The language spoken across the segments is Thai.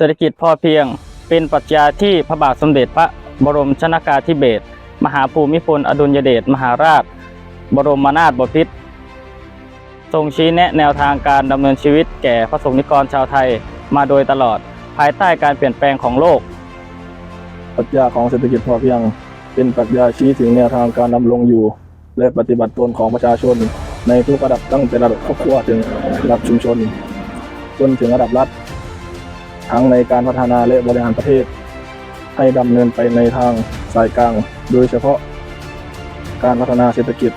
เศรษฐกิจพอเพียง เป็นปรัชญาที่พระบาทสมเด็จพระบรมชนากาธิเบศรมหาภูมิพลอดุลยเดชมหาราช บรมนาถบพิตรทรงชี้แนะแนวทางการดำเนินชีวิตแก่พระสงฆ์นิกรชาวไทยมาโดยตลอดภายใต้การเปลี่ยนแปลงของโลก ปรัชญาของเศรษฐกิจพอเพียง เป็นปรัชญาชี้ถึงแนวทางการดำรงอยู่ และปฏิบัติตนของประชาชน ในทุกระดับตั้งแต่ระดับครอบครัวถึงระดับชุมชน จนถึงระดับรัฐ ทั้งในการพัฒนาและบริหารประเทศ ให้ดำเนินไปในทางสายกลาง โดยเฉพาะการพัฒนาเศรษฐกิจ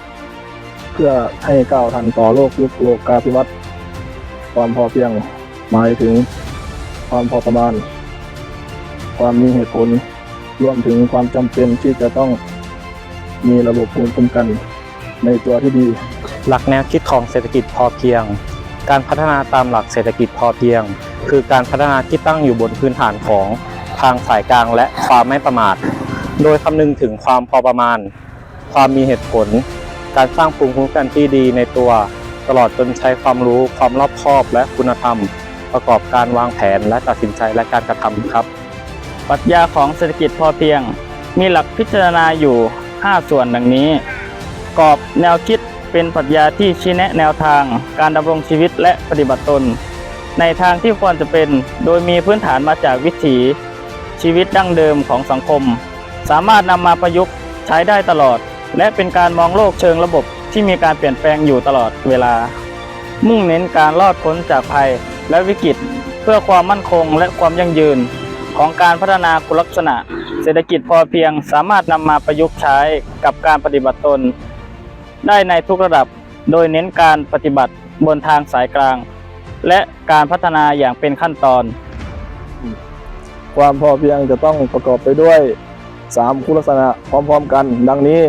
เพื่อให้ก้าวทันต่อโลกยุคโลกาภิวัตน์ความพอเพียงหมายถึงความพอประมาณ ความมีเหตุผลรวมถึงความจำเป็นที่จะต้องมีระบบภูมิคุ้มกันในตัวที่ดี หลักแนวคิดของเศรษฐกิจพอเพียง การพัฒนาตามหลักเศรษฐกิจพอเพียง คือการพัฒนาที่ตั้งอยู่บนพื้นฐานของทางสายกลางและความไม่ประมาท โดยคำนึงถึงความพอประมาณ ความมีเหตุผล การสร้างภูมิคุ้มกันที่ดีในตัว ตลอดจนใช้ความรู้ความรอบคอบและคุณธรรม ประกอบการวางแผนและตัดสินใจและการกระทำครับปรัชญาของเศรษฐกิจพอเพียง มีหลักพิจารณาอยู่ 5 ส่วนดังนี้ กรอบแนวคิดเป็นปรัชญาที่ชี้แนะแนวทาง การดำรงชีวิตและปฏิบัติตน ในทางที่ควรจะเป็นโดยมีพื้นฐานมาจากวิถีชีวิตดั้งเดิมของสังคม สามารถนำมาประยุกต์ใช้ได้ตลอด และเป็นการมองโลกเชิงระบบที่มีการเปลี่ยนแปลงอยู่ตลอดเวลา มุ่งเน้นการรอดพ้นจากภัยและวิกฤตเพื่อความมั่นคงและความยั่งยืน ของการพัฒนาคุณลักษณะ เศรษฐกิจพอเพียงสามารถนำมาประยุกต์ใช้กับการปฏิบัติตน ได้ในทุกระดับ โดยเน้นการปฏิบัติบนทางสายกลาง และการพัฒนาอย่างเป็นขั้นตอน ความพอเพียงจะต้องประกอบไปด้วย 3 คุณลักษณะพร้อมๆกัน ดังนี้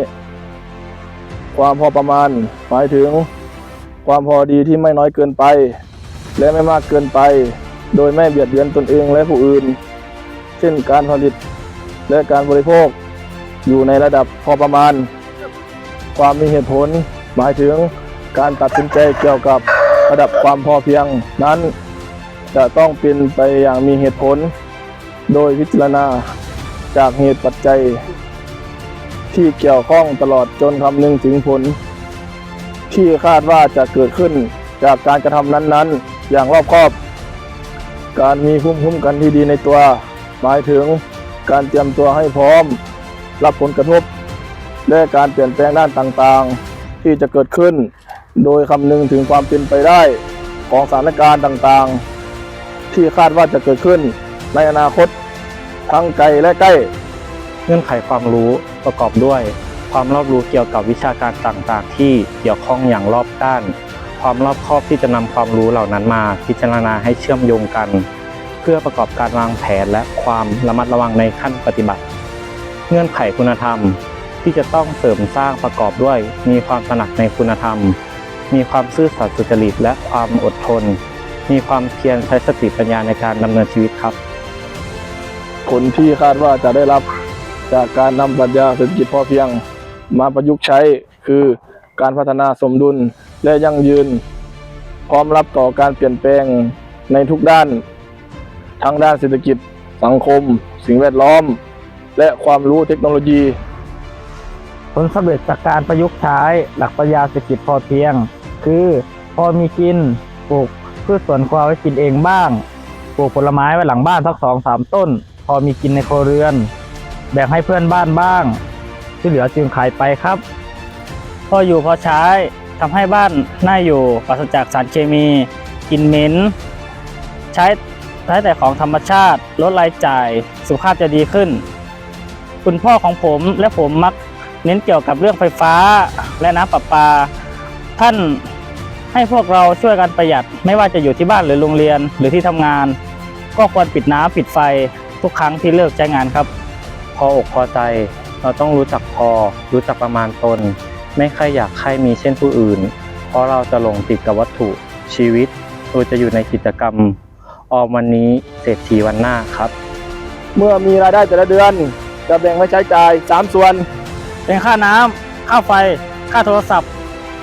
ความพอประมาณหมายถึง ความพอดีที่ไม่น้อยเกินไป และไม่มากเกินไป โดยไม่เบียดเบียนตนเองและผู้อื่น เช่นการผลิตและการบริโภค อยู่ในระดับพอประมาณ ความมีเหตุผล หมายถึงการตัดสินใจเกี่ยวกับ ระดับความพอเพียงนั้น จะต้องเป็นไปอย่างมีเหตุผล โดยพิจารณาจากเหตุปัจจัย ที่เกี่ยวข้องตลอดจนคำนึงถึงผล ที่คาดว่าจะเกิดขึ้นจากการกระทำนั้นๆ อย่างรอบคอบ การมีภูมิคุ้มกันที่ดีในตัว หมายถึงการเตรียมตัวให้พร้อม รับผลกระทบ และการเปลี่ยนแปลงด้านต่างๆ ที่จะเกิดขึ้น โดยคำนึงถึงความเป็นไปได้ของสถานการณ์ต่างๆ ที่คาดว่าจะเกิดขึ้นในอนาคตทั้งไกลและใกล้ เงื่อนไขความรู้ประกอบด้วย ความรอบรู้เกี่ยวกับวิชาการต่างๆ ที่เกี่ยวข้องอย่างรอบด้าน ความรอบคอบที่จะนำความรู้เหล่านั้นมา พิจารณาให้เชื่อมโยงกัน เพื่อประกอบการวางแผนและความระมัดระวังในขั้นปฏิบัติ เงื่อนไขคุณธรรมที่จะต้องเสริมสร้างประกอบด้วย มีความตระหนักในคุณธรรม มีความซื่อสัตย์สุจริตและความอดทน มีความเพียรใช้สติปัญญาในการดำเนินชีวิตครับ ผลที่คาดว่าจะได้รับจากการนำปรัชญาเศรษฐกิจพอเพียงมาประยุกต์ใช้คือการพัฒนาสมดุลและยั่งยืน พร้อมรับต่อการเปลี่ยนแปลงในทุกด้าน ทั้งด้านเศรษฐกิจ สังคม สิ่งแวดล้อม และความรู้เทคโนโลยี ผลสำเร็จจากการประยุกต์ใช้หลักปรัชญาเศรษฐกิจพอเพียง คือ พอมีกินปลูกพืชสวนครัวไว้กินเองบ้าง ปลูกผลไม้ไว้หลังบ้านสักสองสามต้น พอมีกินในครัวเรือน แบ่งให้เพื่อนบ้านบ้าง ที่เหลือจึงขายไปครับ พออยู่พอใช้ทำให้บ้านน่าอยู่ปราศจากสารเคมีกินเหม็นใช้ใช้แต่ของธรรมชาติ ลดรายจ่ายสุขภาพจะดีขึ้น คุณพ่อของผมและผมมักเน้นเกี่ยวกับเรื่องไฟฟ้าและน้ำประปา ท่าน ให้พวกเราช่วยกันประหยัดไม่ว่าจะอยู่ที่บ้านหรือโรงเรียนหรือที่ทำงาน ก็ควรปิดน้ำปิดไฟทุกครั้งที่เลิกใช้งานครับ พออกพอใจ เราต้องรู้จักพอ รู้จักประมาณตน ไม่ใครอยากใครมีเช่นผู้อื่น เพราะเราจะหลงติดกับวัตถุชีวิตโดยจะอยู่ในกิจกรรม ออมวันนี้เศรษฐีวันหน้าครับ เมื่อมีรายได้แต่ละเดือน จะแบ่งไว้ใช้จ่าย 3 ส่วน เป็นค่าน้ำค่าไฟ ค่าโทรศัพท์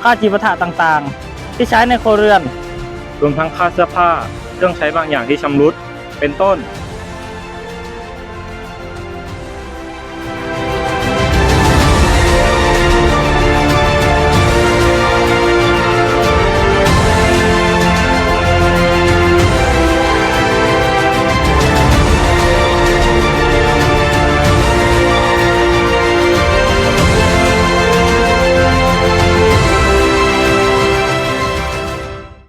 ค่าจีปาถะต่างๆ ที่ใช้ในครัวเรือน รวมทั้งค่าเสื้อผ้า เครื่องใช้บางอย่างที่ชำรุด เป็นต้น